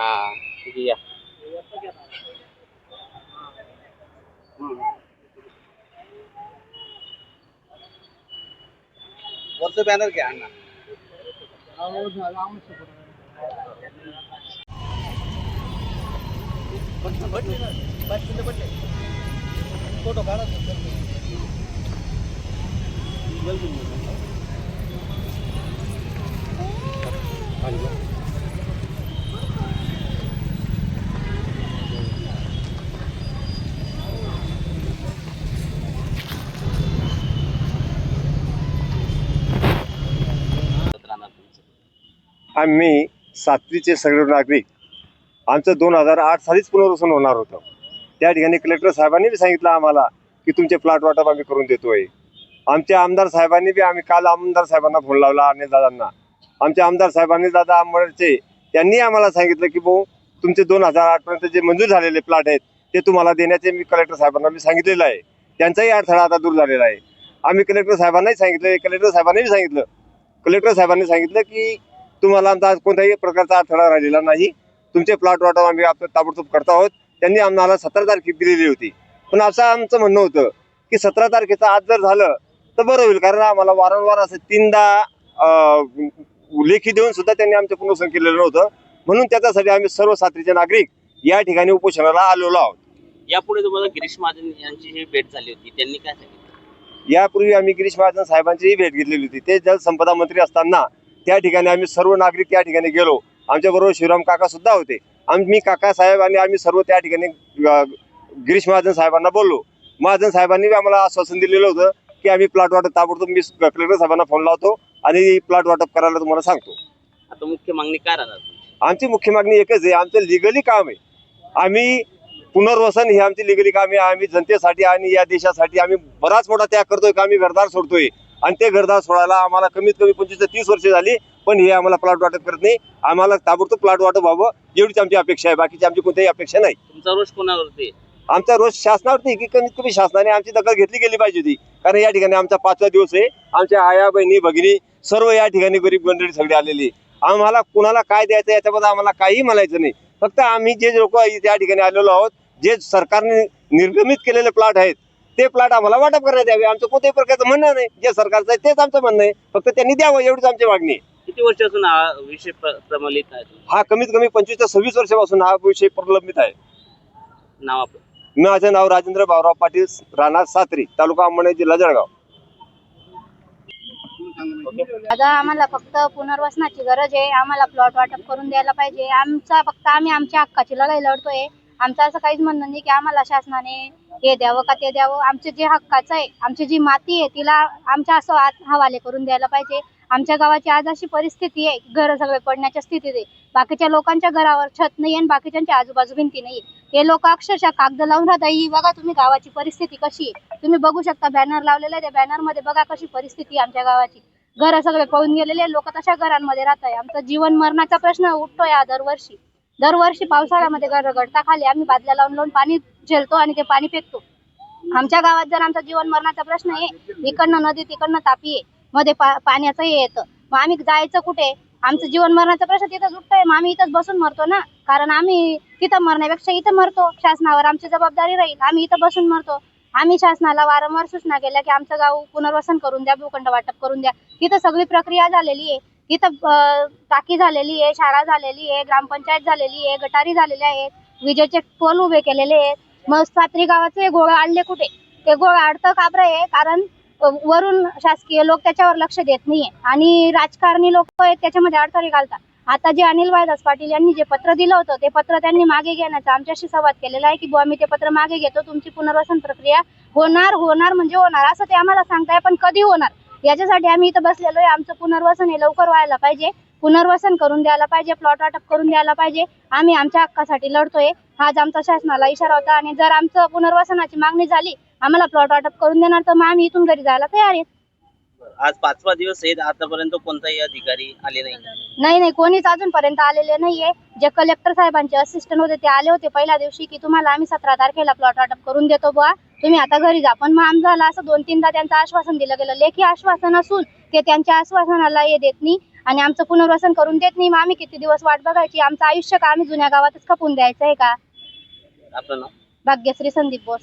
हा ठीक आहे. या वरचं बॅनर घ्या अण्णा. फोटो काढा राहणार आम्ही सातवीचे सगळे नागरिक आमचं दोन हजार आठ सालीच पुनर्वसन होणार होतं. त्या ठिकाणी कलेक्टर साहेबांनी बी सांगितलं आम्हाला की तुमचे प्लॉट वाटप आम्ही करून देतोय. आमच्या आमदार साहेबांनी बी आम्ही काल आमदार साहेबांना फोन लावला अनिल दादांना. आमच्या आमदार साहेबांनी दादा आंबडचे त्यांनी आम्हाला सांगितलं की भाऊ तुमचे दोन हजार आठपर्यंत जे मंजूर झालेले प्लॉट आहेत ते तुम्हाला देण्याचे मी कलेक्टर साहेबांना मी सांगितलेलं आहे. त्यांचाही अडथळा आता दूर झालेला आहे. आम्ही कलेक्टर साहेबांनाही सांगितलं कलेक्टर साहेबांनीही सांगितलं. कलेक्टर साहेबांनी सांगितलं की तुम्हाला आमचा कोणत्याही प्रकारचा अडथळा राहिलेला नाही. तुमचे प्लॉट वाटप आम्ही आपण ताबडतोब करतो आहोत. त्यांनी आम्हाला सतरा तारखे दिलेली होती. पण असं आमचं म्हणणं होतं की सतरा तारखेचं आज जर झालं तर बरं होईल. कारण आम्हाला वारंवार असं तीनदा लेखी देऊन सुद्धा त्यांनी आमचं पुनर्वसन केलेलं नव्हतं. म्हणून त्याच्यासाठी आम्ही सर्व सात्रीचे नागरिक या ठिकाणी उपोषणाला आलेलो आहोत. यापुढे तुम्हाला गिरीश महाजन यांची जी भेट झाली होती त्यांनी काय सांगितलं? यापूर्वी आम्ही गिरीश महाजन साहेबांचीही भेट घेतलेली होती. ते जलसंपदा मंत्री असताना त्या ठिकाणी आम्ही सर्व नागरिक त्या ठिकाणी गेलो. आमच्याबरोबर शिवराम काका सुद्धा होते. आम्ही काका साहेब आणि आम्ही सर्व त्या ठिकाणी गिरीश महाजन साहेबांना बोललो. महाजन साहेबांनी आम्हाला आश्वासन दिलेलं होतं की आम्ही प्लॉट वाटप ताबडतोब मी कलेक्टर साहेबांना फोन लावतो आणि प्लॉट वाटप करायला तुम्हाला सांगतो. आता मुख्य मागणी काय राहणार? आमची मुख्य मागणी एकच आहे. आमचं लिगली काम आहे. आम्ही पुनर्वसन ही आमची लिगली काम आहे. आम्ही जनतेसाठी आणि या देशासाठी आम्ही बराच मोठा त्याग करतोय का आम्ही घरदार सोडतोय. आणि ते घरदार सोडायला आम्हाला कमीत कमी पंचवीस ते तीस वर्ष झाली पण हे आम्हाला प्लॉट वाटप करत नाही. आम्हाला ताबडतोब प्लॉट वाटप व्हावं एवढीच आमची अपेक्षा आहे. बाकीची आमची कोणतीही अपेक्षा नाही. तुमचा रोष कोणावरती? आमचा रोज शासनावरती की कमीत कमी शासनाने आमची दखल घेतली गेली पाहिजे होती. कारण या ठिकाणी आमचा पाचवा दिवस आहे. आमच्या आया बहिणी भगिनी सर्व या ठिकाणी गरीब मंडळी सगळी आलेली आहे. आम्हाला कुणाला काय द्यायचं याच्याबद्दल आम्हाला काही म्हणायचं नाही. फक्त आम्ही जे लोक त्या ठिकाणी आलेलो आहोत जे सरकारने निर्गमित केलेले प्लॉट आहेत ते प्लॉट आम्हाला वाटप करण्यात यावे. आमचं कोणत्याही प्रकारचं म्हणणं नाही. जे सरकारचं आहे तेच आमचं म्हणणं आहे. फक्त त्यांनी द्यावं एवढीच आमची मागणी आहे. किती वर्षापासून हा विषय प्र- प्रलंबित आहे? हा कमीत कमी पंचवीस ते सव्वीस वर्षापासून हा विषय प्रलंबित आहे. नाव आपलं? माझं नाव राजेंद्र भाऊराव पाटील राहणार सात्री तालुका अंबणे जिल्हा जळगाव. आता आम्हाला फक्त पुनर्वसनाची गरज आहे. आम्हाला प्लॉट वाटप करून द्यायला पाहिजे. आमचा फक्त आम्ही आमच्या हक्काची लढाई लढतोय. आमचं असं काहीच म्हणणं नाही की आम्हाला शासनाने हे द्यावं का ते द्यावं. आमचे जे हक्काचं आहे आमची जी माती आहे तिला आमच्या असं आत हवाले करून द्यायला पाहिजे. आमच्या गावाची आज अशी परिस्थिती आहे घर सगळे पडण्याच्या स्थितीत आहे. बाकीच्या लोकांच्या घरावर छत नाही आणि बाकीच्यांच्या आजूबाजू भिंती नाही हे लोक अक्षरशः कागद लावून राहता ही बघा तुम्ही गावाची परिस्थिती कशी आहे. तुम्ही बघू शकता बॅनर लावलेला आहे त्या बॅनरमध्ये बघा कशी परिस्थिती आहे आमच्या गावाची. घर सगळे पळून गेलेले लोक तशा घरांमध्ये राहत आहे आमचा जीवन मरणाचा प्रश्न उठतोय या दरवर्षी. दरवर्षी पावसाळ्यामध्ये गडताखाली खाली आम्ही बादल्या लावून लावून पाणी झेलतो आणि ते पाणी फेकतो. आमच्या गावात जर आमचा जीवन मरणाचा प्रश्न आहे इकडनं नदी तिकडनं तापी आहे मध्ये पा पाण्याचं हे येतं. मग आम्ही जायचं कुठे? आमचं जीवन मरणाचा प्रश्न तिथं उठतोय. मग आम्ही इथंच बसून मरतो ना? कारण आम्ही तिथं मरण्यापेक्षा इथं मरतो. शासनावर आमची जबाबदारी राहील. आम्ही इथं बसून मरतो. आम्ही शासनाला वारंवार सूचना केल्या की आमचं गाव पुनर्वसन करून द्या भूखंड वाटप करून द्या. तिथं सगळी प्रक्रिया झालेली आहे. इथं टाकी झालेली आहे शाळा झालेली आहे ग्रामपंचायत झालेली आहे गटारी झालेल्या आहेत विजेचे पोल उभे केलेले आहेत. मग सात्री गावाचे गोळ आणले कुठे? ते गोळ अडतं काबर आहे कारण वरून शासकीय लोक त्याच्यावर लक्ष देत नाहीये. आणि राजकारणी लोक आहेत त्याच्यामध्ये अडथळे घालतात. आता जे अनिल वायदास पाटील यांनी जे पत्र दिलं होतं ते पत्र त्यांनी मागे घेण्याचा आमच्याशी संवाद केलेला आहे की बुवा मी ते पत्र मागे घेतो तुमची पुनर्वसन प्रक्रिया होणार होणार म्हणजे होणार असं ते आम्हाला सांगताय पण कधी होणार? याच्यासाठी आम्ही इथं बसलेलो आहे. आमचं पुनर्वसन हे लवकर व्हायला पाहिजे. पुनर्वसन करून द्यायला पाहिजे. प्लॉट वाटप करून द्यायला पाहिजे. आम्ही आमच्या हक्कासाठी लढतोय. हाच आमचा शासनाला इशारा होता आणि जर आमचं पुनर्वसनाची मागणी झाली आम्हाला प्लॉट वाटप करून देणार. तर मग आम्ही इथून घरी जायला तयार आहेत आज पाचवा दिवस आहे आतापर्यंत कोणताही अधिकारी आले नाही? नाही नाही कोणीच अजूनपर्यंत आलेले नाहीये. जे कलेक्टर साहेबांचे असिस्टंट होते ते आले होते पहिल्या दिवशी की तुम्हाला आम्ही सतरा तारखेला प्लॉट वाटप करून देतो बुवा. तुम्ही आता घरी जा. पण मग आमच्याला असं दोन तीनदा त्यांचं आश्वासन दिलं गेलं. लेखी आश्वासन असून ते त्यांच्या आश्वासनाला हे देत नाही आणि आमचं पुनर्वसन करून देत नाही. मग आम्ही किती दिवस वाट बघायची? आमचं आयुष्य का आम्ही जुन्या गावातच खपून द्यायचं आहे का? आपलं नाव? भाग्यश्री संदीप बोस.